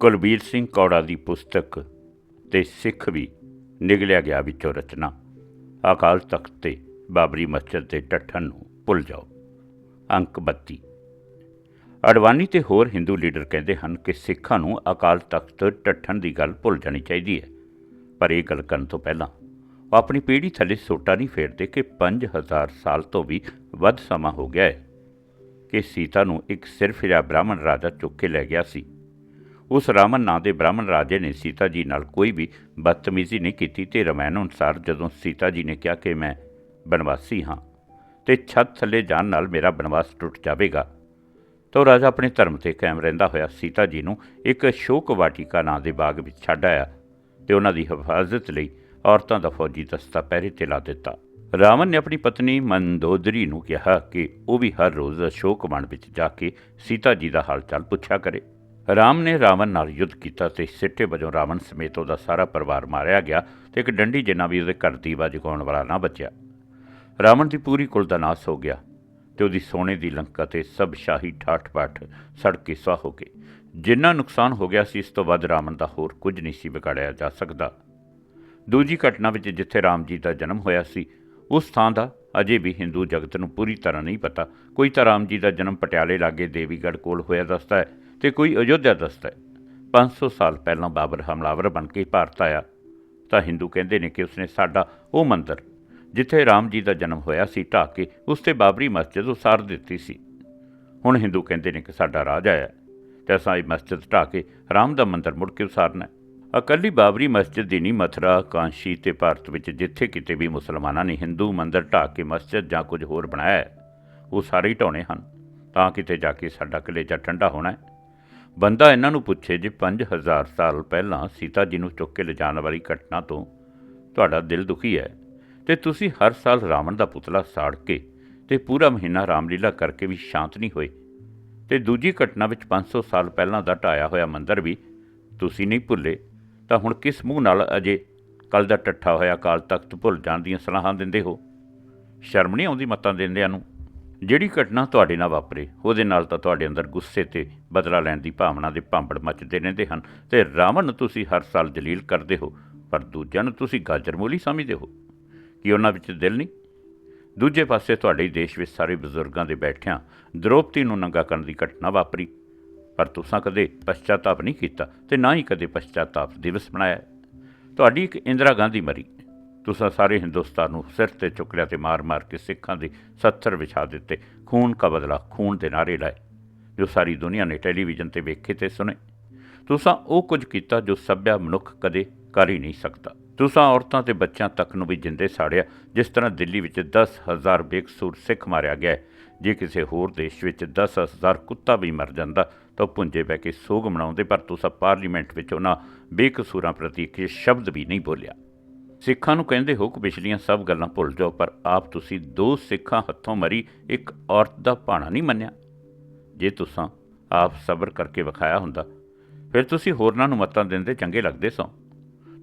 ਕੁਲਬੀਰ ਸਿੰਘ ਕੌੜਾ ਦੀ ਪੁਸਤਕ ਤੇ ਸਿੱਖ ਵੀ ਨਿਗਲਿਆ ਗਿਆ ਵਿੱਚੋਂ ਰਚਨਾ। ਅਕਾਲ ਤਖਤ ਤੇ ਬਾਬਰੀ ਮਸਜਿਦ ਦੇ ਟੱਠਣ ਨੂੰ ਭੁੱਲ ਜਾਓ। ਅੰਕ 32 ਅਡਵਾਨੀ ਤੇ ਹੋਰ ਹਿੰਦੂ ਲੀਡਰ ਕਹਿੰਦੇ ਹਨ ਕਿ ਸਿੱਖਾਂ ਨੂੰ ਅਕਾਲ ਤਖਤ ਟੱਠਣ ਦੀ ਗੱਲ ਭੁੱਲ ਜਾਣੀ ਚਾਹੀਦੀ ਹੈ। ਪਰ ਇਹ ਗੱਲ ਕਰਨ ਤੋਂ ਪਹਿਲਾਂ ਉਹ ਆਪਣੀ ਪੀੜ੍ਹੀ ਥੱਲੇ ਸੋਟਾ ਨਹੀਂ ਫੇਰਦੇ ਕਿ 5000 ਸਾਲ ਤੋਂ ਵੀ ਵੱਧ ਸਮਾਂ ਹੋ ਗਿਆ ਹੈ। ਕਿ ਸੀਤਾ ਨੂੰ ਇੱਕ ਸਿਰਫ ਸਿਰਫਿਰਾ ਬ੍ਰਾਹਮਣ ਰਾਜਾ ਚੁੱਕ ਕੇ ਲੈ ਗਿਆ ਸੀ। ਉਸ ਰਾਮਨ ਨਾਂ ਦੇ ਬ੍ਰਾਹਮਣ ਰਾਜੇ ਨੇ ਸੀਤਾ ਜੀ ਨਾਲ ਕੋਈ ਵੀ ਬਦਤਮੀਜ਼ੀ ਨਹੀਂ ਕੀਤੀ ਤੇ ਰਮਾਇਣ ਅਨੁਸਾਰ ਜਦੋਂ ਸੀਤਾ ਜੀ ਨੇ ਕਿਹਾ ਕਿ ਮੈਂ ਬਨਵਾਸੀ ਹਾਂ ਤੇ ਛੱਤ ਥੱਲੇ ਜਾਣ ਨਾਲ ਮੇਰਾ ਬਨਵਾਸ ਟੁੱਟ ਜਾਵੇਗਾ, ਤਾਂ ਉਹ ਰਾਜਾ ਆਪਣੇ ਧਰਮ ਤੇ ਕਾਇਮ ਰਹਿੰਦਾ ਹੋਇਆ ਸੀਤਾ ਜੀ ਨੂੰ ਇੱਕ ਸ਼ੋਕ ਵਾਟਿਕਾ ਨਾਂ ਦੇ ਬਾਗ ਵਿੱਚ ਛੱਡ ਆਇਆ ਤੇ ਉਹਨਾਂ ਦੀ ਹਿਫਾਜ਼ਤ ਲਈ ਔਰਤਾਂ ਦਾ ਫੌਜੀ ਦਸਤਾ ਪਹਿਰੇ ਤੇ ਲਾ ਦਿੱਤਾ। ਰਾਵਣ ਨੇ ਆਪਣੀ ਪਤਨੀ ਮੰਦੋਦਰੀ ਨੂੰ ਕਿਹਾ ਕਿ ਉਹ ਵੀ ਹਰ ਰੋਜ਼ ਅਸ਼ੋਕ ਵਣ ਵਿੱਚ ਜਾ ਕੇ ਸੀਤਾ ਜੀ ਦਾ ਹਾਲ ਚਾਲ ਪੁੱਛਿਆ ਕਰੇ। ਰਾਮ ਨੇ ਰਾਵਣ ਨਾਲ ਯੁੱਧ ਕੀਤਾ ਤੇ ਸਿੱਟੇ ਵਜੋਂ ਰਾਵਣ ਸਮੇਤ ਉਹਦਾ ਸਾਰਾ ਪਰਿਵਾਰ ਮਾਰਿਆ ਗਿਆ ਤੇ ਇੱਕ ਡੰਡੀ ਜਿੰਨਾ ਵੀ ਉਹਦੇ ਘਰ ਦੀਵਾ ਜਗਾਉਣ ਵਾਲਾ ਨਾ ਬਚਿਆ। ਰਾਵਣ ਦੀ ਪੂਰੀ ਕੁਲ ਦਾ ਨਾਸ ਹੋ ਗਿਆ ਤੇ ਉਹਦੀ ਸੋਨੇ ਦੀ ਲੰਕਾ ਤੇ ਸਭ ਸ਼ਾਹੀ ਠਾਠ ਪਾਠ ਸੜ ਕੇ ਸੁਆਹ ਹੋ ਗਏ। ਜਿੰਨਾ ਨੁਕਸਾਨ ਹੋ ਗਿਆ ਸੀ, ਇਸ ਤੋਂ ਵੱਧ ਰਾਵਣ ਦਾ ਹੋਰ ਕੁਝ ਨਹੀਂ ਸੀ ਵਿਗਾੜਿਆ ਜਾ ਸਕਦਾ। ਦੂਜੀ ਘਟਨਾ ਵਿੱਚ ਜਿੱਥੇ ਰਾਮ ਜੀ ਦਾ ਜਨਮ ਹੋਇਆ ਸੀ, ਉਸ ਥਾਂ ਦਾ ਅਜੇ ਵੀ ਹਿੰਦੂ ਜਗਤ ਨੂੰ ਪੂਰੀ ਤਰ੍ਹਾਂ ਨਹੀਂ ਪਤਾ। ਕੋਈ ਤਾਂ ਰਾਮ ਜੀ ਦਾ ਜਨਮ ਪਟਿਆਲੇ ਲਾਗੇ ਦੇਵੀਗੜ੍ਹ ਕੋਲ ਹੋਇਆ ਦੱਸਦਾ ਹੈ। ਤੇ ਕੋਈ ਅਯੋਧਿਆ ਦੱਸਦਾ ਹੈ। 500 ਸਾਲ ਪਹਿਲਾਂ ਬਾਬਰ ਹਮਲਾਵਰ ਬਣ ਕੇ ਭਾਰਤ ਆਇਆ। ਤਾਂ ਹਿੰਦੂ ਕਹਿੰਦੇ ਨੇ ਕਿ ਉਸਨੇ ਸਾਡਾ ਉਹ ਮੰਦਰ, ਜਿੱਥੇ ਰਾਮ ਜੀ ਦਾ ਜਨਮ ਹੋਇਆ ਸੀ, ਢਾਹ ਕੇ ਉਸ ਤੇ ਬਾਬਰੀ ਮਸਜਿਦ ਉਸਾਰ ਦਿੱਤੀ ਸੀ। ਹੁਣ ਹਿੰਦੂ ਕਹਿੰਦੇ ਨੇ ਕਿ ਸਾਡਾ ਰਾਜ ਆਇਆ ਤੇ ਅਸਾਂ ਇਹ ਮਸਜਿਦ ਢਾਹ ਕੇ ਰਾਮ ਦਾ ਮੰਦਰ ਮੁੜ ਕੇ ਉਸਾਰਨਾ ਹੈ। ਅਕਲੀ ਬਾਬਰੀ ਮਸਜਿਦ ਦੀ ਨਹੀਂ, ਮਥੁਰਾ, ਕਾਂਸ਼ੀ ਤੇ ਭਾਰਤ ਵਿੱਚ ਜਿੱਥੇ ਕਿਤੇ ਵੀ ਮੁਸਲਮਾਨਾਂ ਨੇ ਹਿੰਦੂ ਮੰਦਰ ਢਾਹ ਕੇ ਮਸਜਿਦ ਜਾਂ ਕੁਝ ਹੋਰ ਬਣਾਇਆ ਹੈ, ਉਹ ਸਾਰੇ ਹੀ ਢਾਉਣੇ ਹਨ। ਤਾਂ ਕਿਤੇ ਜਾ ਕੇ ਸਾਡਾ ਕਲੇਜਾ ਠੰਡਾ ਹੋਣਾ ਹੈ। ਬੰਦਾ ਇਹਨਾਂ ਨੂੰ ਪੁੱਛੇ ਜੇ 5000 ਸਾਲ ਪਹਿਲਾਂ ਸੀਤਾ ਜੀ ਨੂੰ ਚੁੱਕ ਕੇ ਲਿਜਾਣ ਵਾਲੀ ਘਟਨਾ ਤੋਂ ਤੁਹਾਡਾ ਦਿਲ ਦੁਖੀ ਹੈ ਤੇ ਤੁਸੀਂ ਹਰ ਸਾਲ ਰਾਵਣ ਦਾ ਪੁਤਲਾ ਸਾੜ ਕੇ ਤੇ ਪੂਰਾ ਮਹੀਨਾ ਰਾਮਲੀਲਾ ਕਰਕੇ ਵੀ ਸ਼ਾਂਤ ਨਹੀਂ ਹੋਏ। ਤੇ ਦੂਜੀ ਘਟਨਾ ਵਿੱਚ 500 ਸਾਲ ਪਹਿਲਾਂ ਦਾ ਢਾਇਆ ਹੋਇਆ ਮੰਦਰ ਵੀ ਤੁਸੀਂ ਨਹੀਂ ਭੁੱਲੇ, ਤਾਂ ਹੁਣ ਕਿਸ ਮੂੰਹ ਨਾਲ ਅਜੇ ਕੱਲ ਦਾ ਟੱਠਾ ਹੋਇਆ ਕਾਲ ਤਖਤ ਭੁੱਲ ਜਾਣ ਦੀਆਂ ਸਲਾਹਾਂ ਦਿੰਦੇ ਹੋ? ਸ਼ਰਮ ਨਹੀਂ ਆਉਂਦੀ ਮਤਾਂ ਦਿੰਦਿਆਂ ਨੂੰ? ਜਿਹੜੀ ਘਟਨਾ ਤੁਹਾਡੇ ਨਾਲ ਵਾਪਰੇ, ਉਹਦੇ ਨਾਲ ਤਾਂ ਤੁਹਾਡੇ ਅੰਦਰ ਗੁੱਸੇ ਤੇ ਬਦਲਾ ਲੈਣ ਦੀ ਭਾਵਨਾ ਦੇ ਭਾਂਬੜ ਮੱਚਦੇ ਰਹਿੰਦੇ ਹਨ ਤੇ ਰਾਵਣ ਨੂੰ ਤੁਸੀਂ ਹਰ ਸਾਲ ਜਲੀਲ ਕਰਦੇ ਹੋ, ਪਰ ਦੂਜਿਆਂ ਨੂੰ ਤੁਸੀਂ ਗਾਜਰਮੂਲੀ ਸਮਝਦੇ ਹੋ। ਕਿ ਉਹਨਾਂ ਵਿੱਚ ਦਿਲ ਨਹੀਂ? ਦੂਜੇ ਪਾਸੇ ਤੁਹਾਡੇ ਦੇਸ਼ ਵਿੱਚ ਸਾਰੇ ਬਜ਼ੁਰਗਾਂ ਦੇ ਬੈਠਿਆਂ ਦ੍ਰੋਪਤੀ ਨੂੰ ਨੰਗਾ ਕਰਨ ਦੀ ਘਟਨਾ ਵਾਪਰੀ, ਪਰ ਤੁਸੀਂ ਕਦੇ ਪਛਤਾਤਾਪ ਨਹੀਂ ਕੀਤਾ ਤੇ ਨਾ ਹੀ ਕਦੇ ਪਛਤਾਤਾਪ ਦਿਵਸ ਮਨਾਇਆ। ਤੁਹਾਡੀ ਇੱਕ ਇੰਦਰਾ ਗਾਂਧੀ ਮਰੀ। ਤੁਸੀਂ ਸਾਰੇ ਹਿੰਦੁਸਤਾਨ ਨੂੰ ਸਿਰ ਤੇ ਚੁੱਕ ਲਿਆ ਤੇ ਮਾਰ-ਮਾਰ ਕੇ ਸਿੱਖਾਂ ਦੇ 70 ਵਿਛਾ ਦਿੱਤੇ। ਖੂਨ ਕਾ ਬਦਲਾ ਖੂਨ ਦੇ ਨਾਰੇ ਲਾਏ, ਜੋ ਸਾਰੀ ਦੁਨੀਆ ਨੇ ਟੈਲੀਵਿਜ਼ਨ ਤੇ ਵੇਖੇ ਤੇ ਸੁਣੇ। ਤੁਸੀਂ ਉਹ ਕੁਝ ਕੀਤਾ ਜੋ ਸੱਭਿਆ ਮਨੁੱਖ ਕਦੇ ਕਰ ਹੀ ਨਹੀਂ ਸਕਦਾ। ਤੁਸੀਂ ਔਰਤਾਂ ਤੇ ਬੱਚਿਆਂ ਤੱਕ ਨੂੰ ਵੀ ਜਿੰਦੇ ਸਾੜਿਆ, ਜਿਸ ਤਰ੍ਹਾਂ ਦਿੱਲੀ ਵਿੱਚ 10000 ਬੇਕਸੂਰ ਸਿੱਖ ਮਾਰਿਆ ਗਿਆ ਜੇ ਕਿਸੇ ਹੋਰ ਦੇਸ਼ ਵਿੱਚ 10000 ਕੁੱਤਾ ਵੀ ਮਰ ਜਾਂਦਾ, ਤਾਂ ਉਹ ਪੁੰਜੇ ਬਹਿ ਕੇ ਸੋਗ ਮਨਾਉਂਦੇ, ਪਰ ਤੁਸੀਂ ਪਾਰਲੀਮੈਂਟ ਵਿੱਚ ਉਹਨਾਂ ਬੇਕਸੂਰਾਂ ਪ੍ਰਤੀ ਇੱਕ ਸ਼ਬਦ ਵੀ ਨਹੀਂ ਬੋਲਿਆ। ਸਿੱਖਾਂ ਨੂੰ ਕਹਿੰਦੇ ਹੋ ਕਿ ਪਿਛਲੀਆਂ ਸਭ ਗੱਲਾਂ ਭੁੱਲ ਜਾਓ, ਪਰ ਆਪ ਤੁਸੀਂ ਦੋ ਸਿੱਖਾਂ ਹੱਥੋਂ ਮਰੀ, ਇੱਕ ਔਰਤ ਦਾ ਭਾਣਾ ਨਹੀਂ ਮੰਨਿਆ। ਜੇ ਤੁਸੀਂ ਆਪ ਸਬਰ ਕਰਕੇ ਵਿਖਾਇਆ ਹੁੰਦਾ, ਫਿਰ ਤੁਸੀਂ ਹੋਰਨਾਂ ਨੂੰ ਮਤਾਂ ਦਿੰਦੇ ਚੰਗੇ ਲੱਗਦੇ ਸੋ।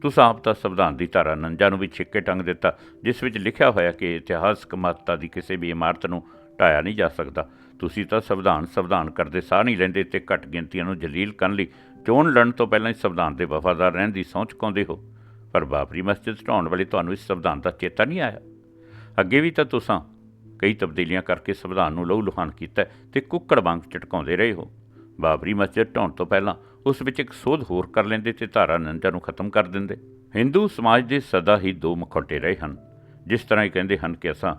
ਤੁਸੀਂ ਆਪ ਤਾਂ ਸੰਵਿਧਾਨ ਦੀ ਧਾਰਾ 49 ਨੂੰ ਵੀ ਛਿੱਕੇ ਟੰਗ ਦਿੱਤਾ, ਜਿਸ ਵਿੱਚ ਲਿਖਿਆ ਹੋਇਆ ਕਿ ਇਤਿਹਾਸਕ ਮਹੱਤਤਾ ਦੀ ਕਿਸੇ ਵੀ ਇਮਾਰਤ ਨੂੰ ਢਾਇਆ ਨਹੀਂ ਜਾ ਸਕਦਾ। ਤੁਸੀਂ ਤਾਂ ਸੰਵਿਧਾਨ ਸੰਵਿਧਾਨ ਕਰਦੇ ਸਾਹ ਨਹੀਂ ਲੈਂਦੇ ਤੇ ਘੱਟ ਗਿਣਤੀਆਂ ਨੂੰ ਜਲੀਲ ਕਰਨ ਲਈ ਚੋਣ ਲੜਨ ਤੋਂ ਪਹਿਲਾਂ ਹੀ ਸੰਵਿਧਾਨ ਦੇ ਵਫਾਦਾਰ ਰਹਿਣ ਦੀ ਸਹੁੰ ਚੁਕਾਉਂਦੇ ਹੋ। ਪਰ ਬਾਬਰੀ ਮਸਜਿਦ ਢਾਉਣ ਵੇਲੇ ਤੁਹਾਨੂੰ ਇਸ ਸੰਵਿਧਾਨ ਦਾ ਚੇਤਾ ਨਹੀਂ ਆਇਆ? ਅੱਗੇ ਵੀ ਤਾਂ ਤੁਸੀਂ ਕਈ ਤਬਦੀਲੀਆਂ ਕਰਕੇ ਸੰਵਿਧਾਨ ਨੂੰ ਲਹੂ ਲੁਹਾਨ ਕੀਤਾ ਤੇ ਕੁੱਕੜ ਵਾਂਗ ਝਟਕਾਉਂਦੇ ਰਹੇ ਹੋ। ਬਾਬਰੀ ਮਸਜਿਦ ਢਾਉਣ ਤੋਂ ਪਹਿਲਾਂ ਉਸ ਵਿੱਚ ਇੱਕ ਸੋਧ ਹੋਰ ਕਰ ਲੈਂਦੇ ਤੇ ਧਾਰਾ 49 ਨੂੰ ਖਤਮ ਕਰ ਦਿੰਦੇ। ਹਿੰਦੂ ਸਮਾਜ ਦੇ ਸਦਾ ਹੀ ਦੋ ਮਖੌਟੇ ਰਹੇ ਹਨ, ਜਿਸ ਤਰ੍ਹਾਂ ਇਹ ਕਹਿੰਦੇ ਹਨ ਕਿ ਅਸਾਂ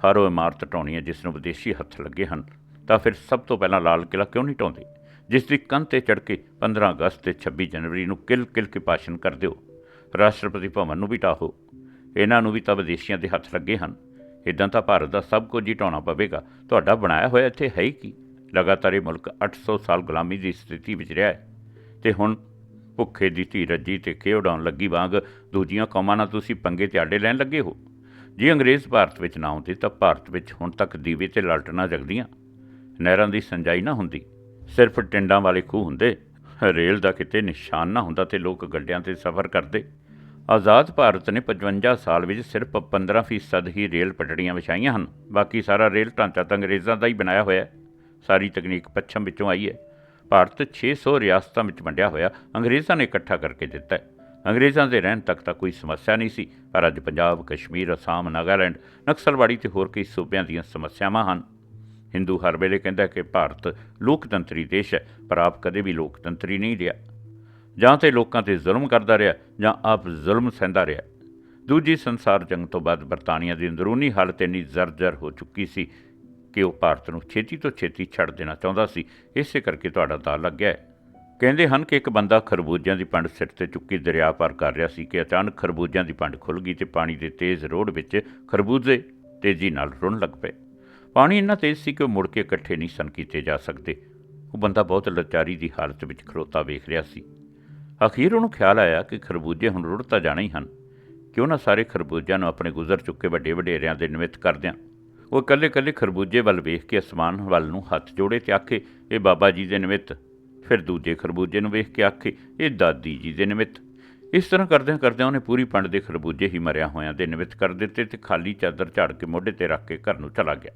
ਹਰ ਉਹ ਇਮਾਰਤ ਢਾਉਣੀ ਹੈ ਜਿਸ ਨੂੰ ਵਿਦੇਸ਼ੀ ਹੱਥ ਲੱਗੇ ਹਨ, ਤਾਂ ਫਿਰ ਸਭ ਤੋਂ ਪਹਿਲਾਂ ਲਾਲ ਕਿਲਾ ਕਿਉਂ ਨਹੀਂ ਢਾਉਂਦੇ? ਜਿਸ ਦੀ ਕੰਧ ਤੇ ਚੜ੍ਹ ਕੇ 15 ਅਗਸਤ ਤੇ 26 ਜਨਵਰੀ ਨੂੰ ਕਿਲ ਕਿਲ ਕੇ ਭਾਸ਼ਣ ਕਰ ਦਿਓ। ਰਾਸ਼ਟਰਪਤੀ ਭਵਨ ਨੂੰ ਵੀ ਢਾਹੋ। ਇਹਨਾਂ ਨੂੰ ਵੀ ਤਾਂ ਵਿਦੇਸ਼ੀਆਂ ਦੇ ਹੱਥ ਲੱਗੇ ਹਨ। ਇਦਾਂ ਤਾਂ ਭਾਰਤ ਦਾ ਸਭ ਕੁਝ ਹੀ ਢਾਉਣਾ ਪਵੇਗਾ। ਤੁਹਾਡਾ ਬਣਾਇਆ ਹੋਇਆ ਇੱਥੇ ਹੈ ਹੀ ਕੀ? ਲਗਾਤਾਰ ਇਹ ਮੁਲਕ 800 ਸਾਲ ਗੁਲਾਮੀ ਦੀ ਸਥਿਤੀ ਵਿੱਚ ਰਿਹਾ ਹੈ। ਤੇ ਹੁਣ ਭੁੱਖੇ ਦੀ ਧੀ ਰੱਜੀ ਤੇ ਖੇ ਉਡਾਉਣ ਲੱਗੀ ਵਾਂਗ ਦੂਜੀਆਂ ਕੌਮਾਂ ਨਾਲ ਤੁਸੀਂ ਪੰਗੇ ਤੇ ਆਡੇ ਲੈਣ ਲੱਗੇ ਹੋ? ਜੇ ਅੰਗਰੇਜ਼ ਭਾਰਤ ਵਿੱਚ ਨਾ ਆਉਂਦੇ ਤਾਂ ਭਾਰਤ ਵਿੱਚ ਹੁਣ ਤੱਕ ਦੀਵੇ ਤੇ ਲਾਲਟਣਾ ਜਗਦੀਆਂ। ਨਹਿਰਾਂ ਦੀ ਸੰਜਾਈ ਨਾ ਹੁੰਦੀ। ਸਿਰਫ ਟਿੰਡਾਂ ਵਾਲੇ ਖੂਹ ਹੁੰਦੇ। ਰੇਲ ਦਾ ਕਿਤੇ ਨਿਸ਼ਾਨ ਨਾ ਹੁੰਦਾ ਤੇ ਲੋਕ ਗੱਡਿਆਂ ਤੇ ਸਫ਼ਰ ਕਰਦੇ। ਆਜ਼ਾਦ ਭਾਰਤ ਨੇ 55 ਸਾਲ ਵਿੱਚ ਸਿਰਫ 15% ਹੀ ਰੇਲ ਪਟੜੀਆਂ ਵਿਛਾਈਆਂ ਹਨ। ਬਾਕੀ ਸਾਰਾ ਰੇਲ ਢਾਂਚਾ ਤਾਂ ਅੰਗਰੇਜ਼ਾਂ ਦਾ ਹੀ ਬਣਾਇਆ ਹੋਇਆ ਹੈ। ਸਾਰੀ ਤਕਨੀਕ ਪੱਛਮ ਵਿੱਚੋਂ ਆਈ ਹੈ। ਭਾਰਤ 600 ਰਿਆਸਤਾਂ ਵਿੱਚ ਵੰਡਿਆ ਹੋਇਆ ਅੰਗਰੇਜ਼ਾਂ ਨੇ ਇਕੱਠਾ ਕਰਕੇ ਦਿੱਤਾ ਹੈ। ਅੰਗਰੇਜ਼ਾਂ ਦੇ ਰਹਿਣ ਤੱਕ ਤਾਂ ਕੋਈ ਸਮੱਸਿਆ ਨਹੀਂ ਸੀ, ਪਰ ਅੱਜ ਪੰਜਾਬ, ਕਸ਼ਮੀਰ, ਅਸਾਮ, ਨਾਗਾਲੈਂਡ, ਨਕਸਲਵਾੜੀ ਤੇ ਹੋਰ ਕਈ ਸੂਬਿਆਂ ਦੀਆਂ ਸਮੱਸਿਆਵਾਂ ਹਨ। ਹਿੰਦੂ ਹਰ ਵੇਲੇ ਕਹਿੰਦਾ ਕਿ ਭਾਰਤ ਲੋਕਤੰਤਰੀ ਦੇਸ਼ ਹੈ, ਪਰ ਆਪ ਕਦੇ ਵੀ ਲੋਕਤੰਤਰੀ ਨਹੀਂ ਰਿਹਾ। ਜਾਂ ਤੇ ਲੋਕਾਂ ਤੇ ਜ਼ੁਲਮ ਕਰਦਾ ਰਿਹਾ ਜਾਂ ਆਪ ਜ਼ੁਲਮ ਸਹਿੰਦਾ ਰਿਹਾ। ਦੂਜੀ ਸੰਸਾਰ ਜੰਗ ਤੋਂ ਬਾਅਦ ਬਰਤਾਨੀਆ ਦੀ ਅੰਦਰੂਨੀ ਹਾਲਤ ਇੰਨੀ ਜ਼ਰਜਰ ਹੋ ਚੁੱਕੀ ਸੀ ਕਿ ਉਹ ਭਾਰਤ ਨੂੰ ਛੇਤੀ ਤੋਂ ਛੇਤੀ ਛੱਡ ਦੇਣਾ ਚਾਹੁੰਦਾ ਸੀ। ਇਸੇ ਕਰਕੇ ਤੁਹਾਡਾ ਦਾ ਲੱਗਿਆ ਹੈ। ਕਹਿੰਦੇ ਹਨ ਕਿ ਇੱਕ ਬੰਦਾ ਖਰਬੂਜਿਆਂ ਦੀ ਪੰਡ ਸਿਰ ਤੇ ਚੁੱਕੀ ਦਰਿਆ ਪਾਰ ਕਰ ਰਿਹਾ ਸੀ ਕਿ ਅਚਾਨਕ ਖਰਬੂਜਿਆਂ ਦੀ ਪੰਡ ਖੁੱਲ ਗਈ ਤੇ ਪਾਣੀ ਦੇ ਤੇਜ਼ ਰੋੜ ਵਿੱਚ ਖਰਬੂਜੇ ਤੇਜ਼ੀ ਨਾਲ ਰੁਣ ਲੱਗ ਪਏ। ਪਾਣੀ ਇੰਨਾ ਤੇਜ਼ ਸੀ ਕਿ ਉਹ ਮੁੜ ਕੇ ਇਕੱਠੇ ਨਹੀਂ ਸਨ ਕੀਤੇ ਜਾ ਸਕਦੇ। ਉਹ ਬੰਦਾ ਬਹੁਤ ਲਾਚਾਰੀ ਦੀ ਹਾਲਤ ਵਿੱਚ ਖਲੋਤਾ ਵੇਖ ਰਿਹਾ ਸੀ। ਅਖੀਰ ਉਹਨੂੰ ਖਿਆਲ ਆਇਆ ਕਿ ਖਰਬੂਜੇ ਹੁਣ ਰੁੜ ਤਾਂ ਜਾਣੇ ਹੀ ਹਨ। ਕਿਉਂ ਨਾ ਸਾਰੇ ਖਰਬੂਜਿਆਂ ਨੂੰ ਆਪਣੇ ਗੁਜ਼ਰ ਚੁੱਕੇ ਵੱਡੇ ਵਡੇਰਿਆਂ ਦੇ ਨਿਮਿਤ ਕਰਦਿਆਂ। ਉਹ ਇਕੱਲੇ ਇਕੱਲੇ ਖਰਬੂਜੇ ਵੱਲ ਵੇਖ ਕੇ ਅਸਮਾਨ ਵੱਲ ਨੂੰ ਹੱਥ ਜੋੜੇ ਤੇ ਆਖੇ, ਇਹ ਬਾਬਾ ਜੀ ਦੇ ਨਿਮਿਤ। ਫਿਰ ਦੂਜੇ ਖਰਬੂਜੇ ਨੂੰ ਵੇਖ ਕੇ ਆਖੇ, ਇਹ ਦਾਦੀ ਜੀ ਦੇ ਨਿਮਿਤ। ਇਸ ਤਰ੍ਹਾਂ ਕਰਦਿਆਂ ਕਰਦਿਆਂ ਉਹਨੇ ਪੂਰੀ ਪੰਡ ਦੇ ਖਰਬੂਜੇ ਹੀ ਮਰਿਆ ਹੋਇਆਂ ਦੇ ਨਿਮਿਤ ਕਰ ਦਿੱਤੇ ਤੇ ਖਾਲੀ ਚਾਦਰ ਝਾੜ ਕੇ ਮੋਢੇ ਤੇ ਰੱਖ ਕੇ ਘਰ ਨੂੰ ਚਲਾ ਗਿਆ।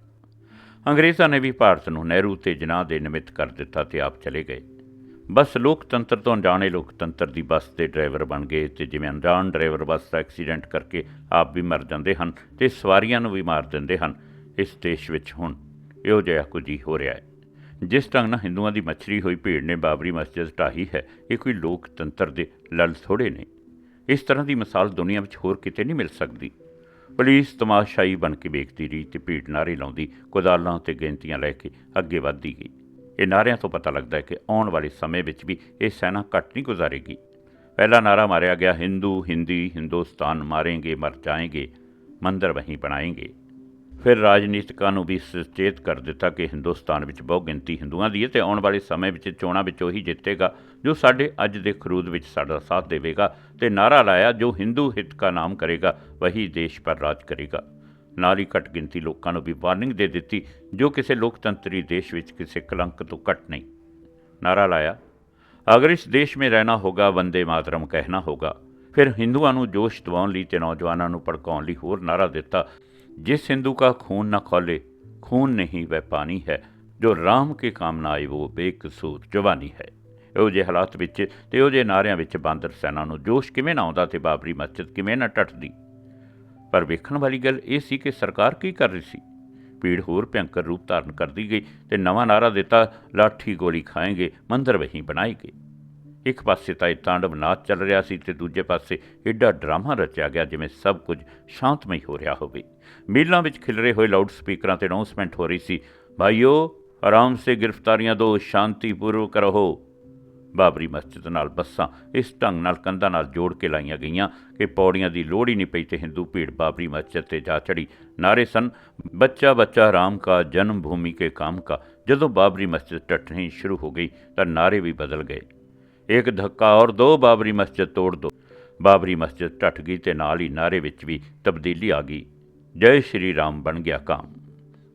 ਅੰਗਰੇਜ਼ਾਂ ਨੇ ਵੀ ਭਾਰਤ ਨੂੰ ਨਹਿਰੂ ਤੇ ਜਨਾਹ ਦੇ ਨਿਮਿਤ ਕਰ ਦਿੱਤਾ ਤੇ ਆਪ ਚਲੇ ਗਏ। ਬਸ ਲੋਕਤੰਤਰ ਤੋਂ ਅਣਜਾਣੇ ਲੋਕਤੰਤਰ ਦੀ ਬੱਸ ਦੇ ਡਰਾਈਵਰ ਬਣ ਗਏ ਤੇ ਜਿਵੇਂ ਅਣਜਾਣ ਡਰਾਈਵਰ ਬੱਸ ਦਾ ਐਕਸੀਡੈਂਟ ਕਰਕੇ ਆਪ ਵੀ ਮਰ ਜਾਂਦੇ ਹਨ ਤੇ ਸਵਾਰੀਆਂ ਨੂੰ ਵੀ ਮਾਰ ਦਿੰਦੇ ਹਨ, ਇਸ ਦੇਸ਼ ਵਿੱਚ ਹੁਣ ਇਹੋ ਜਿਹਾ ਕੁਝ ਹੀ ਹੋ ਰਿਹਾ ਹੈ। ਜਿਸ ਢੰਗ ਨਾਲ ਹਿੰਦੂਆਂ ਦੀ ਮੱਛਰੀ ਹੋਈ ਭੀੜ ਨੇ ਬਾਬਰੀ ਮਸਜਿਦ ਢਾਹੀ ਹੈ, ਇਹ ਕੋਈ ਲੋਕਤੰਤਰ ਦੇ ਲਲ ਥੋੜੇ ਨੇ। ਇਸ ਤਰ੍ਹਾਂ ਦੀ ਮਿਸਾਲ ਦੁਨੀਆ ਵਿੱਚ ਹੋਰ ਕਿਤੇ ਨਹੀਂ ਮਿਲ ਸਕਦੀ। ਪੁਲਿਸ ਤਮਾਸ਼ਾਈ ਬਣ ਕੇ ਵੇਖਦੀ ਰਹੀ ਤੇ ਭੀੜ ਨਾਰੇ ਲਾਉਂਦੀ ਕੁਦਾਲਾਂ ਤੇ ਗਿਣਤੀਆਂ ਲੈ ਕੇ ਅੱਗੇ ਵੱਧਦੀ ਗਈ। ਇਹ ਨਾਰਿਆਂ ਤੋਂ ਪਤਾ ਲੱਗਦਾ ਹੈ ਕਿ ਆਉਣ ਵਾਲੇ ਸਮੇਂ ਵਿੱਚ ਵੀ ਇਹ ਸੈਨਾ ਘੱਟ ਨਹੀਂ ਗੁਜ਼ਾਰੇਗੀ। ਪਹਿਲਾ ਨਾਰਾ ਮਾਰਿਆ ਗਿਆ, ਹਿੰਦੂ, ਹਿੰਦੀ, ਹਿੰਦੁਸਤਾਨ ਮਾਰੇਗੇ, ਮਰ ਜਾਏਗੇ, ਮੰਦਰ ਵਹੀਂ ਬਣਾਏਗੇ। ਫਿਰ ਰਾਜਨੀਤਿਕਾਂ ਨੂੰ ਵੀ ਸੁਚੇਤ ਕਰ ਦਿੱਤਾ ਕਿ ਹਿੰਦੁਸਤਾਨ ਵਿੱਚ ਬਹੁ ਗਿਣਤੀ ਹਿੰਦੂਆਂ ਦੀ ਹੈ ਤੇ ਆਉਣ ਵਾਲੇ ਸਮੇਂ ਵਿੱਚ ਚੋਣਾਂ ਵਿੱਚ ਉਹੀ ਜਿੱਤੇਗਾ, ਜੋ ਸਾਡੇ ਅੱਜ ਦੇ ਖਰੂਦ ਵਿੱਚ ਸਾਡਾ ਸਾਥ ਦੇਵੇਗਾ ਤੇ ਨਾਰਾ ਲਾਇਆ ਜੋ ਹਿੰਦੂ ਹਿੱਤ ਦਾ ਨਾਮ ਕਰੇਗਾ, ਵਹੀ ਦੇਸ਼ ਪਰ ਰਾਜ ਕਰੇਗਾ। ਨਾਲ ਹੀ ਘੱਟ ਗਿਣਤੀ ਲੋਕਾਂ ਨੂੰ ਵੀ ਵਾਰਨਿੰਗ ਦੇ ਦਿੱਤੀ, ਜੋ ਕਿਸੇ ਲੋਕਤੰਤਰੀ ਦੇਸ਼ ਵਿੱਚ ਕਿਸੇ ਕਲੰਕ ਤੋਂ ਘੱਟ ਨਹੀਂ। ਨਾਰਾ ਲਾਇਆ, ਅਗਰ ਇਸ ਦੇਸ਼ में ਰਹਿਣਾ ਹੋਗਾ, ਵੰਦੇ ਮਾਤਰਮ ਕਹਿਣਾ ਹੋਗਾ। ਫਿਰ ਹਿੰਦੂਆਂ ਨੂੰ ਜੋਸ਼ ਦਿਵਾਉਣ ਲਈ ਤੇ ਨੌਜਵਾਨਾਂ ਨੂੰ ਭੜਕਾਉਣ ਲਈ ਹੋਰ ਨਾਰਾ ਦਿੱਤਾ, ਜਿਸ ਹਿੰਦੂ ਕਾ ਖੂਨ ਨਾ ਖੋਲੇ, ਖੂਨ ਨਹੀਂ ਵੈ ਪਾਣੀ ਹੈ। ਜੋ ਰਾਮ ਕੇ ਕਾਮਨਾ ਆਈ ਉਹ ਬੇਕਸੂਰ ਜਵਾਨੀ ਹੈ। ਇਹੋ ਜਿਹੇ ਹਾਲਾਤ ਵਿੱਚ ਤੇ ਉਹ ਜੇ ਨਾਰਿਆਂ ਵਿੱਚ ਬਾਂਦਰ ਸੈਨਾ ਨੂੰ ਜੋਸ਼ ਕਿਵੇਂ ਨਾ ਆਉਂਦਾ ਤੇ ਬਾਬਰੀ ਮਸਜਿਦ ਕਿਵੇਂ ਨਾ ਟੱਟਦੀ। ਪਰ ਵੇਖਣ ਵਾਲੀ ਗੱਲ ਇਹ ਸੀ ਕਿ ਸਰਕਾਰ ਕੀ ਕਰ ਰਹੀ ਸੀ। ਭੀੜ ਹੋਰ ਭਿਅੰਕਰ ਰੂਪ ਧਾਰਨ ਕਰਦੀ ਗਈ ਤੇ ਨਵਾਂ ਨਾਰਾ ਦਿੱਤਾ, ਲਾਠੀ ਗੋਲੀ ਖਾਏਂਗੇ, ਮੰਦਰ ਵਹੀਂ ਬਣਾਏਗੇ ਇੱਕ ਪਾਸੇ ਤਾਂ ਇਹ ਤਾਂਡਵ ਨਾਚ ਚੱਲ ਰਿਹਾ ਸੀ ਤੇ ਦੂਜੇ ਪਾਸੇ ਏਡਾ ਡਰਾਮਾ ਰਚਿਆ ਗਿਆ ਜਿਵੇਂ ਸਭ ਕੁਝ ਸ਼ਾਂਤਮਈ ਹੋ ਰਿਹਾ ਹੋਵੇ। ਮੀਲਾਂ ਵਿੱਚ ਖਿਲਰੇ ਹੋਏ ਲਾਊਡ ਸਪੀਕਰਾਂ ਤੇ ਅਨਾਉਂਸਮੈਂਟ ਹੋ ਰਹੀ ਸੀ, ਭਾਈਓ, ਆਰਾਮ ਸੇ ਗ੍ਰਿਫਤਾਰੀਆਂ ਦੋ, ਸ਼ਾਂਤੀਪੂਰਵਕ ਰਹੋ। ਬਾਬਰੀ ਮਸਜਿਦ ਨਾਲ ਬੱਸਾਂ ਇਸ ਢੰਗ ਨਾਲ ਕੰਧਾਂ ਨਾਲ ਜੋੜ ਕੇ ਲਾਈਆਂ ਗਈਆਂ ਕਿ ਪੌੜੀਆਂ ਦੀ ਲੋੜ ਹੀ ਨਹੀਂ ਪਈ ਤੇ ਹਿੰਦੂ ਭੀੜ ਬਾਬਰੀ ਮਸਜਿਦ ਤੇ ਜਾ ਚੜੀ ਨਾਰੇ ਸਨ, ਬੱਚਾ ਬੱਚਾ ਰਾਮ ਕਾ ਜਨਮ ਭੂਮੀ ਕੇ ਕਾਮ ਕਾ। ਜਦੋਂ ਬਾਬਰੀ ਮਸਜਿਦ ਟੱਟਣੀ ਸ਼ੁਰੂ ਹੋ ਗਈ ਤਾਂ ਨਾਰੇ ਵੀ ਬਦਲ ਗਏ। ਇੱਕ ਧੱਕਾ ਔਰ ਦੋ, ਬਾਬਰੀ ਮਸਜਿਦ ਤੋੜ ਦੋ। ਬਾਬਰੀ ਮਸਜਿਦ ਟੱਟ ਗਈ ਤੇ ਨਾਲ ਹੀ ਨਾਰੇ ਵਿੱਚ ਵੀ ਤਬਦੀਲੀ ਆ ਗਈ। ਜੈ ਸ਼੍ਰੀ ਰਾਮ ਬਣ ਗਿਆ ਕਾਮ।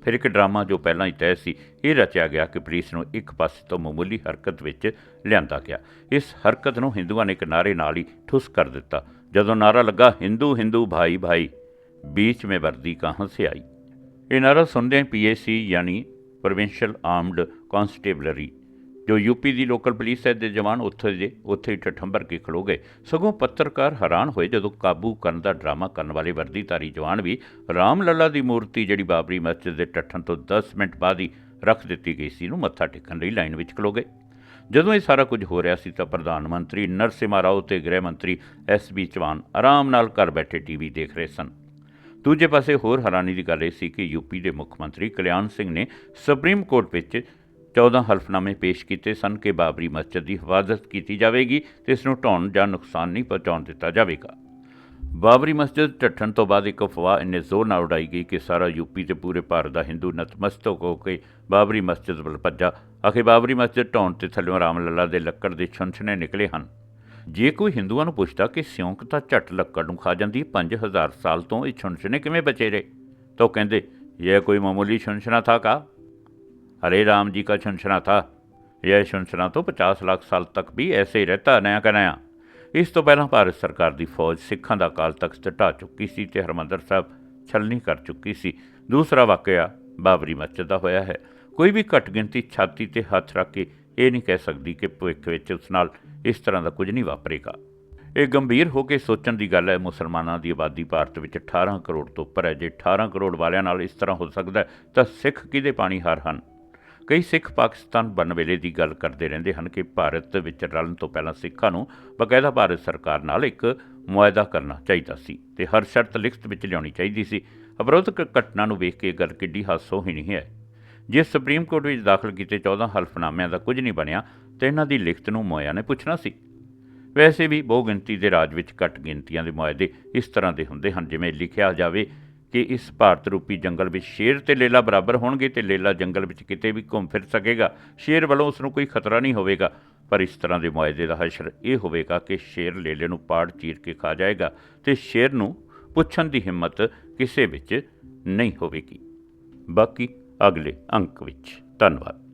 ਫਿਰ ਇੱਕ ਡਰਾਮਾ ਜੋ ਪਹਿਲਾਂ ਹੀ ਤੈਅ ਸੀ ਇਹ ਰਚਿਆ ਗਿਆ ਕਿ ਪੁਲਿਸ ਨੂੰ ਇੱਕ ਪਾਸੇ ਤੋਂ ਮਾਮੂਲੀ ਹਰਕਤ ਵਿੱਚ ਲਿਆਂਦਾ ਗਿਆ ਇਸ ਹਰਕਤ ਨੂੰ ਹਿੰਦੂਆਂ ਨੇ ਇੱਕ ਨਾਰੇ ਨਾਲ ਹੀ ਠੁੱਸ ਕਰ ਦਿੱਤਾ ਜਦੋਂ ਨਾਰਾ ਲੱਗਾ ਹਿੰਦੂ ਹਿੰਦੂ ਭਾਈ ਭਾਈ बीच में वर्दी कहाँ से आई ਇਹ ਨਾਰਾ ਸੁਣਦੇ ਪੀਏਸੀ ਯਾਨੀ ਪ੍ਰੋਵਿੰਸ਼ੀਅਲ ਆਰਮਡ ਕਨਸਟੇਬਲਰੀ ਜੋ ਯੂਪੀ ਦੀ ਲੋਕਲ ਪੁਲਿਸ ਹੈ ਦੇ ਜਵਾਨ ਉੱਥੇ ਦੇ ਉੱਥੇ ਹੀ ਠਠੰਬਰ ਕੇ ਖਲੋ ਗਏ ਸਗੋਂ ਪੱਤਰਕਾਰ ਹੈਰਾਨ ਹੋਏ ਜਦੋਂ ਕਾਬੂ ਕਰਨ ਦਾ ਡਰਾਮਾ ਕਰਨ ਵਾਲੇ ਵਰਦੀਧਾਰੀ ਜਵਾਨ ਵੀ ਰਾਮ ਲੱਲਾ ਦੀ ਮੂਰਤੀ ਜਿਹੜੀ ਬਾਬਰੀ ਮਸਜਿਦ ਦੇ ਟੱਠਣ ਤੋਂ 10 ਮਿੰਟ ਬਾਅਦ ਹੀ ਰੱਖ ਦਿੱਤੀ ਗਈ ਸੀ ਨੂੰ ਮੱਥਾ ਟੇਕਣ ਲਈ ਲਾਈਨ ਵਿੱਚ ਖਲੋ ਗਏ ਜਦੋਂ ਇਹ ਸਾਰਾ ਕੁਝ ਹੋ ਰਿਹਾ ਸੀ ਤਾਂ ਪ੍ਰਧਾਨ ਮੰਤਰੀ ਨਰਸਿਮਹਾ ਰਾਓ ਤੇ ਗ੍ਰਹਿ ਮੰਤਰੀ ਐਸ ਬੀ ਚੌਹਾਨ ਆਰਾਮ ਨਾਲ ਘਰ ਬੈਠੇ ਟੀਵੀ ਦੇਖ ਰਹੇ ਸਨ। ਦੂਜੇ ਪਾਸੇ ਹੋਰ ਹੈਰਾਨੀ ਦੀ ਗੱਲ ਇਹ ਸੀ ਕਿ ਯੂਪੀ ਦੇ ਮੁੱਖ ਮੰਤਰੀ ਕਲਿਆਣ ਸਿੰਘ ਨੇ ਸੁਪਰੀਮ ਕੋਰਟ ਵਿੱਚ 14 ਹਲਫਨਾਮੇ ਪੇਸ਼ ਕੀਤੇ ਸਨ ਕਿ ਬਾਬਰੀ ਮਸਜਿਦ ਦੀ ਹਿਫਾਜ਼ਤ ਕੀਤੀ ਜਾਵੇਗੀ ਤੇ ਇਸ ਨੂੰ ਢਾਉਣ ਜਾਂ ਨੁਕਸਾਨ ਨਹੀਂ ਪਹੁੰਚਾਉਣ ਦਿੱਤਾ ਜਾਵੇਗਾ। ਬਾਬਰੀ ਮਸਜਿਦ ਢੱਠਣ ਤੋਂ ਬਾਅਦ ਇੱਕ ਅਫਵਾਹ ਇੰਨੇ ਜ਼ੋਰ ਨਾਲ ਉਡਾਈ ਗਈ ਕਿ ਸਾਰਾ ਯੂਪੀ ਤੇ ਪੂਰੇ ਭਾਰਤ ਦਾ ਹਿੰਦੂ ਨਤਮਸਤਕ ਹੋ ਕੇ ਬਾਬਰੀ ਮਸਜਿਦ ਵੱਲ ਭੱਜਾ। ਆਖੇ ਬਾਬਰੀ ਮਸਜਿਦ ਢਾਉਣ ਤੇ ਥੱਲੇ ਰਾਮ ਲੱਲਾ ਦੇ ਲੱਕੜ ਦੇ ਛੁੰਛਣੇ ਨਿਕਲੇ ਹਨ। ਜੇ ਕੋਈ ਹਿੰਦੂਆਂ ਨੂੰ ਪੁੱਛਦਾ ਕਿ ਸਿਉਂਕ ਤਾਂ ਝੱਟ ਲੱਕੜ ਨੂੰ ਖਾ ਜਾਂਦੀ 5000 ਸਾਲ ਤੋਂ ਇਹ ਛੁੰਛਣੇ ਕਿਵੇਂ ਬਚੇ ਰਹੇ? ਤਾਂ ਉਹ ਕਹਿੰਦੇ ਇਹ ਕੋਈ ਮਾਮੂਲੀ ਛੁੰਛਣਾ ਥਾ ਕਾ ਹਰੇ ਰਾਮ ਜੀ ਕਾ शनशना था ਇਹ शनशना ਤੋਂ 50 ਲੱਖ ਸਾਲ ਤੱਕ ਵੀ ਐਸੇ ਹੀ ਰਹਤਾ, ਨਿਆ ਕਨਿਆ ਇਸ ਤੋਂ ਪਹਿਲਾਂ ਭਾਰਤ ਸਰਕਾਰ ਦੀ ਫੌਜ ਸਿੱਖਾਂ ਦਾ ਕਾਲ ਤਖਤ ਢਾ ਚੁੱਕੀ ਸੀ ਤੇ ਹਰਮੰਦਰ ਸਾਹਿਬ ਛਲਨੀ ਕਰ ਚੁੱਕੀ ਸੀ। ਦੂਸਰਾ ਵਾਕਿਆ ਬਾਬਰੀ ਮਸਜਿਦ ਦਾ ਹੋਇਆ ਹੈ। ਕੋਈ ਵੀ ਘਟ ਗਿਣਤੀ ਛਾਤੀ ਤੇ ਹੱਥ ਰੱਖ ਕੇ ਇਹ ਨਹੀਂ ਕਹਿ ਸਕਦੀ ਕਿ ਭਵਿੱਖ ਵਿੱਚ ਉਸ ਨਾਲ ਇਸ ਤਰ੍ਹਾਂ ਦਾ ਕੁਝ ਨਹੀਂ ਵਾਪਰੇਗਾ। ਇਹ ਗੰਭੀਰ ਹੋ ਕੇ ਸੋਚਣ ਦੀ ਗੱਲ ਹੈ, ਮੁਸਲਮਾਨਾਂ ਦੀ ਆਬਾਦੀ ਭਾਰਤ ਵਿੱਚ 18 ਕਰੋੜ ਤੋਂ ਉੱਪਰ ਹੈ। ਜੇ 18 ਕਰੋੜ ਵਾਲਿਆਂ ਨਾਲ ਇਸ ਤਰ੍ਹਾਂ ਹੋ ਸਕਦਾ ਤਾਂ ਸਿੱਖ ਕਿਹਦੇ ਪਾਣੀ ਹਾਰ ਹਨ? ਕਈ ਸਿੱਖ ਪਾਕਿਸਤਾਨ ਬਣ ਵੇਲੇ ਦੀ ਗੱਲ ਕਰਦੇ ਰਹਿੰਦੇ ਹਨ ਕਿ ਭਾਰਤ ਵਿੱਚ ਰਲਣ ਤੋਂ ਪਹਿਲਾਂ ਸਿੱਖਾਂ ਨੂੰ ਬਕਾਇਦਾ ਭਾਰਤ ਸਰਕਾਰ ਨਾਲ ਇੱਕ ਮੁਆਇਦਾ ਕਰਨਾ ਚਾਹੀਦਾ ਸੀ ਤੇ ਹਰ ਸ਼ਰਤ ਲਿਖਤ ਵਿੱਚ ਲਿਆਉਣੀ ਚਾਹੀਦੀ ਸੀ। ਅਵਰੋਧਕ ਘਟਨਾ ਨੂੰ ਵੇਖ ਕੇ ਇਹ ਗੱਲ ਕਿੱਡੀ ਹਾਸੋਹੀਣੀ ਹੈ ਜੇ ਸੁਪਰੀਮ ਕੋਰਟ ਵਿੱਚ ਦਾਖਲ ਕੀਤੇ 14 ਹਲਫਨਾਮਿਆਂ ਦਾ ਕੁਝ ਨਹੀਂ ਬਣਿਆ, ਤਾਂ ਇਹਨਾਂ ਦੀ ਲਿਖਤ ਨੂੰ ਮੁਆਇਆ ਨੇ ਪੁੱਛਣਾ ਸੀ। ਵੈਸੇ ਵੀ ਬਹੁ ਗਿਣਤੀ ਦੇ ਰਾਜ ਵਿੱਚ ਘੱਟ ਗਿਣਤੀਆਂ ਦੇ ਮੁਆਇਦੇ ਇਸ ਤਰ੍ਹਾਂ ਦੇ ਹੁੰਦੇ ਹਨ, ਜਿਵੇਂ ਲਿਖਿਆ ਜਾਵੇ ਕਿ ਇਸ ਭਾਰਤ ਰੂਪੀ ਜੰਗਲ ਵਿੱਚ ਸ਼ੇਰ ਤੇ ਲੇਲਾ ਬਰਾਬਰ ਹੋਣਗੇ ਤੇ ਲੇਲਾ ਜੰਗਲ ਵਿੱਚ ਕਿਤੇ ਵੀ ਘੁੰਮ ਫਿਰ ਸਕੇਗਾ। ਸ਼ੇਰ ਵੱਲੋਂ ਉਸ ਨੂੰ ਕੋਈ ਖਤਰਾ ਨਹੀਂ ਹੋਵੇਗਾ, ਪਰ ਇਸ ਤਰ੍ਹਾਂ ਦੇ ਮੁਆਇਦੇ ਦਾ ਹਸ਼ਰ ਇਹ ਹੋਵੇਗਾ ਕਿ ਸ਼ੇਰ ਲੇਲੇ ਨੂੰ ਪਾੜ ਚੀਰ ਕੇ ਖਾ ਜਾਏਗਾ ਤੇ ਸ਼ੇਰ ਨੂੰ ਪੁੱਛਣ ਦੀ ਹਿੰਮਤ ਕਿਸੇ ਵਿੱਚ ਨਹੀਂ ਹੋਵੇਗੀ। ਬਾਕੀ ਅਗਲੇ ਅੰਕ ਵਿੱਚ। ਧੰਨਵਾਦ।